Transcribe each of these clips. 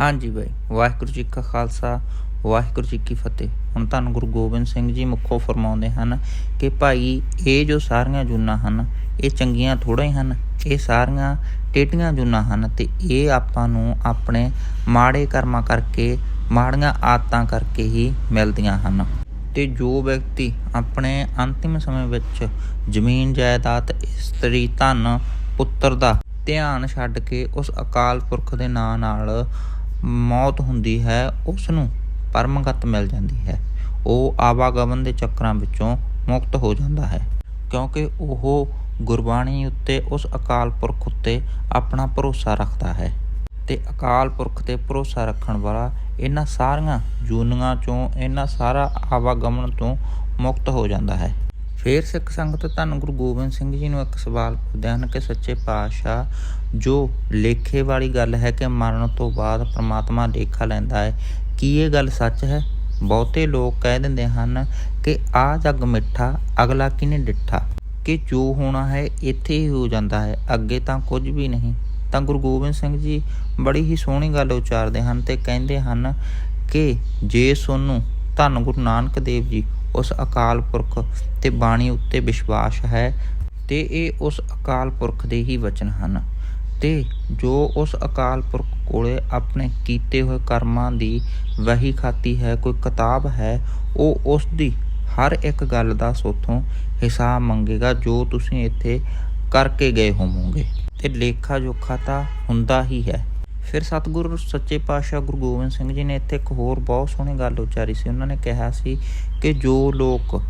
ਹਾਂਜੀ ਬਾਈ, ਵਾਹਿਗੁਰੂ ਜੀ ਕਾ ਖਾਲਸਾ, ਵਾਹਿਗੁਰੂ ਜੀ ਕੀ ਫਤਿਹ। ਹੁਣ ਤੁਹਾਨੂੰ ਗੁਰੂ ਗੋਬਿੰਦ ਸਿੰਘ ਜੀ ਮੁੱਖੋਂ ਫਰਮਾਉਂਦੇ ਹਨ ਕਿ ਭਾਈ, ਇਹ ਜੋ ਸਾਰੀਆਂ ਜੂਨਾਂ ਹਨ, ਇਹ ਚੰਗੀਆਂ ਥੋੜਾ ਹਨ, ਇਹ ਸਾਰੀਆਂ ਟੇਟੀਆਂ ਜੂਨਾਂ ਹਨ ਤੇ ਇਹ ਆਪਾਂ ਨੂੰ ਆਪਣੇ ਮਾੜੇ ਕਰਮਾਂ ਕਰਕੇ, ਮਾੜੀਆਂ ਆਦਤਾਂ ਕਰਕੇ ਹੀ ਮਿਲਦੀਆਂ ਹਨ। ਤੇ ਜੋ ਵਿਅਕਤੀ ਆਪਣੇ ਅੰਤਿਮ ਸਮੇਂ ਵਿੱਚ ਜ਼ਮੀਨ ਜਾਇਦਾਦ, ਇਸਤਰੀ ਧਨ, ਪੁੱਤਰ ਦਾ ਧਿਆਨ ਛੱਡ ਕੇ ਉਸ ਅਕਾਲ ਪੁਰਖ ਦੇ ਨਾਂ ਨਾਲ ਮੌਤ ਹੁੰਦੀ ਹੈ ਉਸ ਨੂੰ ਪਰਮਗਤ ਮਿਲ ਜਾਂਦੀ ਹੈ। ਉਹ ਆਵਾਗਮਨ ਦੇ ਚੱਕਰਾਂ ਵਿੱਚੋਂ ਮੁਕਤ ਹੋ ਜਾਂਦਾ ਹੈ। ਕਿਉਂਕਿ ਉਹ ਗੁਰਬਾਣੀ ਉੱਤੇ ਉਸ ਅਕਾਲ ਪੁਰਖ ਉੱਤੇ ਆਪਣਾ ਭਰੋਸਾ ਰੱਖਦਾ ਹੈ ਤੇ ਅਕਾਲ ਪੁਰਖ ਤੇ ਭਰੋਸਾ ਰੱਖਣ ਵਾਲਾ ਇਹਨਾਂ ਸਾਰੀਆਂ ਜੂਨੀਆਂ ਚੋਂ, ਇਹਨਾਂ ਸਾਰਾ ਆਵਾਗਮਨ ਤੋਂ ਮੁਕਤ ਹੋ ਜਾਂਦਾ ਹੈ। ਫੇਰ ਸਿੱਖ ਸੰਗਤ ਧੰਨ ਗੁਰੂ ਗੋਬਿੰਦ ਸਿੰਘ ਜੀ ਨੂੰ ਇੱਕ ਸਵਾਲ ਪੁੱਛਦੇ ਹਨ ਕਿ ਸੱਚੇ ਪਾਤਸ਼ਾਹ ਜੋ ਲੇਖੇ ਵਾਲੀ ਗੱਲ ਹੈ ਕਿ ਮਰਨ ਤੋਂ ਬਾਅਦ ਪ੍ਰਮਾਤਮਾ ਲੇਖਾ ਲੈਂਦਾ ਹੈ, ਕੀ ਇਹ ਗੱਲ ਸੱਚ ਹੈ? ਬਹੁਤੇ ਲੋਕ ਕਹਿ ਦਿੰਦੇ ਹਨ ਕਿ ਆ ਜੱਗ ਮਿੱਠਾ, ਅਗਲਾ ਕਿਨੇ ਡਿੱਠਾ? ਕਿ ਜੋ ਹੋਣਾ ਹੈ ਇੱਥੇ ਹੀ ਹੋ ਜਾਂਦਾ ਹੈ, ਅੱਗੇ ਤਾਂ ਕੁਝ ਵੀ ਨਹੀਂ। ਤਾਂ ਗੁਰੂ ਗੋਬਿੰਦ ਸਿੰਘ ਜੀ ਬੜੀ ਹੀ ਸੋਹਣੀ ਗੱਲ ਉਚਾਰਦੇ ਹਨ ਤੇ ਕਹਿੰਦੇ ਹਨ ਕਿ ਜੇ ਸੋਨੂੰ ਧੰਨ ਗੁਰੂ ਨਾਨਕ ਦੇਵ ਜੀ ਉਸ ਅਕਾਲ ਪੁਰਖ ਤੇ ਬਾਣੀ ਉੱਤੇ ਵਿਸ਼ਵਾਸ ਹੈ ਤੇ ਇਹ ਉਸ ਅਕਾਲ ਪੁਰਖ ਦੇ ਹੀ ਵਚਨ ਹਨ। ਤੇ ਜੋ ਉਸ ਅਕਾਲ ਪੁਰਖ ਕੋਲੇ ਆਪਣੇ ਕੀਤੇ ਹੋਏ ਕਰਮਾਂ ਦੀ ਵਹੀ ਖਾਤੀ ਹੈ, ਕੋਈ ਕਿਤਾਬ ਹੈ, ਉਹ ਉਸ ਦੀ ਹਰ ਇੱਕ ਗੱਲ ਦਾ ਸੋਥੋਂ ਹਿਸਾਬ ਮੰਗੇਗਾ ਜੋ ਤੁਸੀਂ ਇੱਥੇ ਕਰਕੇ ਗਏ ਹੋਵੋਗੇ। ਤੇ ਲੇਖਾ ਜੋਖਾ ਤਾਂ ਹੁੰਦਾ ਹੀ ਹੈ। ਫਿਰ ਸਤਿਗੁਰੂ, ਸੱਚੇ ਪਾਤਸ਼ਾਹ ਗੁਰੂ ਗੋਬਿੰਦ ਸਿੰਘ ਜੀ ਨੇ ਇੱਥੇ ਇੱਕ ਹੋਰ ਬਹੁਤ ਸੋਹਣੀ ਗੱਲ ਉਚਾਰੀ ਸੀ। ਉਹਨਾਂ ਨੇ ਕਿਹਾ ਸੀ ਕਿ ਜੋ ਲੋਕ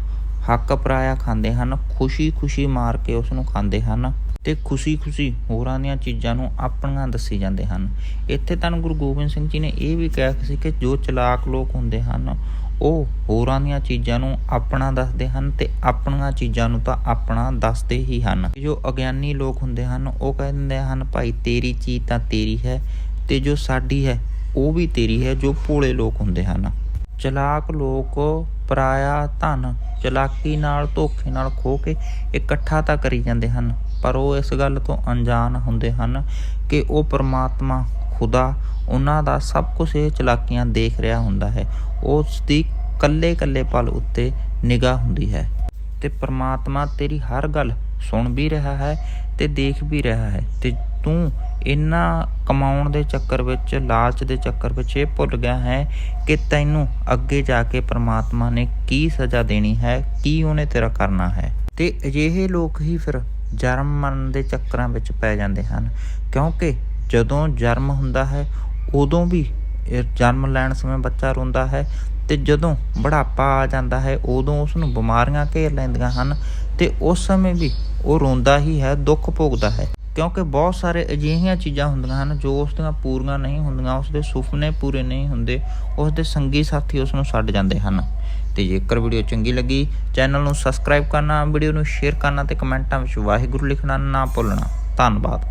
ਹੱਕ ਪਰਾਇਆ ਖਾਂਦੇ ਹਨ, ਖੁਸ਼ੀ-ਖੁਸ਼ੀ ਮਾਰ ਕੇ ਉਸ ਨੂੰ ਖਾਂਦੇ ਹਨ ਤੇ ਖੁਸ਼ੀ-ਖੁਸ਼ੀ ਹੋਰਾਂ ਦੀਆਂ ਚੀਜ਼ਾਂ ਨੂੰ ਆਪਣੀਆਂ ਦੱਸੀ ਜਾਂਦੇ ਹਨ। ਇੱਥੇ ਤਾਂ ਗੁਰੂ ਗੋਬਿੰਦ ਸਿੰਘ ਜੀ ਨੇ ਇਹ ਵੀ ਕਿਹਾ ਸੀ ਕਿ ਜੋ ਚਲਾਕ ਲੋਕ ਹੁੰਦੇ ਹਨ, ਉਹ ਹੋਰਾਂ ਦੀਆਂ ਚੀਜ਼ਾਂ ਨੂੰ ਆਪਣਾ ਦੱਸਦੇ ਹਨ ਤੇ ਆਪਣੀਆਂ ਚੀਜ਼ਾਂ ਨੂੰ ਤਾਂ ਆਪਣਾ ਦੱਸਦੇ ਹੀ ਹਨ। ਜੋ ਅਗਿਆਨੀ ਲੋਕ ਹੁੰਦੇ ਹਨ, ਉਹ ਕਹਿ ਦਿੰਦੇ ਹਨ, ਭਾਈ ਤੇਰੀ ਚੀਜ਼ ਤਾਂ ਤੇਰੀ ਹੈ ਤੇ ਜੋ ਸਾਡੀ ਹੈ, ਉਹ ਵੀ ਤੇਰੀ ਹੈ, ਜੋ ਭੋਲੇ ਲੋਕ ਹੁੰਦੇ ਹਨ। ਚਲਾਕ ਲੋਕ ਪਰਾਇਆ ਧਨ ਚਲਾਕੀ ਨਾਲ, ਧੋਖੇ ਨਾਲ ਖੋ ਕੇ ਇਕੱਠਾ ਤਾਂ ਕਰੀ ਜਾਂਦੇ ਹਨ, ਪਰ ਉਹ ਇਸ ਗੱਲ ਤੋਂ ਅਣਜਾਣ ਹੁੰਦੇ ਹਨ ਕਿ ਉਹ ਪਰਮਾਤਮਾ, ਖੁਦਾ, ਉਹਨਾਂ ਦਾ ਸਭ ਕੁਝ ਇਹ ਚਲਾਕੀਆਂ ਦੇਖ ਰਿਹਾ ਹੁੰਦਾ ਹੈ। ਉਸ ਦੀ ਕੱਲੇ ਕੱਲੇ ਪਲ ਉੱਤੇ ਨਿਗਾਹ ਹੁੰਦੀ ਹੈ। ਤੇ ਪਰਮਾਤਮਾ ਤੇਰੀ ਹਰ ਗੱਲ ਸੁਣ ਵੀ ਰਿਹਾ ਹੈ ਤੇ ਦੇਖ ਵੀ ਰਿਹਾ ਹੈ ਤੇ ਤੂੰ ਇੰਨਾ ਕਮਾਉਣ ਦੇ ਚੱਕਰ ਵਿੱਚ, ਲਾਲਚ ਦੇ ਚੱਕਰ ਵਿੱਚ ਇਹ ਭੁੱਲ ਗਿਆ ਹੈ ਕਿ ਤੈਨੂੰ ਅੱਗੇ ਜਾ ਕੇ ਪ੍ਰਮਾਤਮਾ ਨੇ ਕੀ ਸਜ਼ਾ ਦੇਣੀ ਹੈ, ਕੀ ਉਹਨੇ ਤੇਰਾ ਕਰਨਾ ਹੈ। ਤੇ ਅਜਿਹੇ ਲੋਕ ਹੀ ਫਿਰ ਜਨਮ ਮਰਨ ਦੇ ਚੱਕਰਾਂ ਵਿੱਚ ਪੈ ਜਾਂਦੇ ਹਨ, ਕਿਉਂਕਿ ਜਦੋਂ ਜਰਮ ਹੁੰਦਾ ਹੈ, ਉਦੋਂ ਵੀ ਜਨਮ ਲੈਣ ਸਮੇਂ ਬੱਚਾ ਰੋਂਦਾ ਹੈ ਤੇ ਜਦੋਂ ਬੁਢਾਪਾ ਆ ਜਾਂਦਾ ਹੈ, ਉਦੋਂ ਉਸ ਨੂੰ ਬਿਮਾਰੀਆਂ ਘੇਰ ਲੈਂਦੀਆਂ ਹਨ ਤੇ ਉਸ ਸਮੇਂ ਵੀ ਉਹ ਰੋਂਦਾ ਹੀ ਹੈ, ਦੁੱਖ ਭੋਗਦਾ ਹੈ। ਕਿਉਂਕਿ ਬਹੁਤ ਸਾਰੇ ਅਜਿਹੀਆਂ ਚੀਜ਼ਾਂ ਹੁੰਦੀਆਂ ਹਨ ਜੋ ਉਸ ਦੀਆਂ ਪੂਰੀਆਂ ਨਹੀਂ ਹੁੰਦੀਆਂ, ਉਸ ਦੇ ਸੁਪਨੇ ਪੂਰੇ ਨਹੀਂ ਹੁੰਦੇ, ਉਸ ਦੇ ਸੰਗੀ ਸਾਥੀ ਉਸ ਨੂੰ ਛੱਡ ਜਾਂਦੇ ਹਨ। ਤੇ ਜੇਕਰ ਵੀਡੀਓ ਚੰਗੀ ਲੱਗੀ, ਚੈਨਲ ਨੂੰ ਸਬਸਕ੍ਰਾਈਬ ਕਰਨਾ, ਵੀਡੀਓ ਨੂੰ ਸ਼ੇਅਰ ਕਰਨਾ ਤੇ ਕਮੈਂਟਾਂ ਵਿੱਚ ਵਾਹਿਗੁਰੂ ਲਿਖਣਾ ਨਾ ਭੁੱਲਣਾ। ਧੰਨਵਾਦ।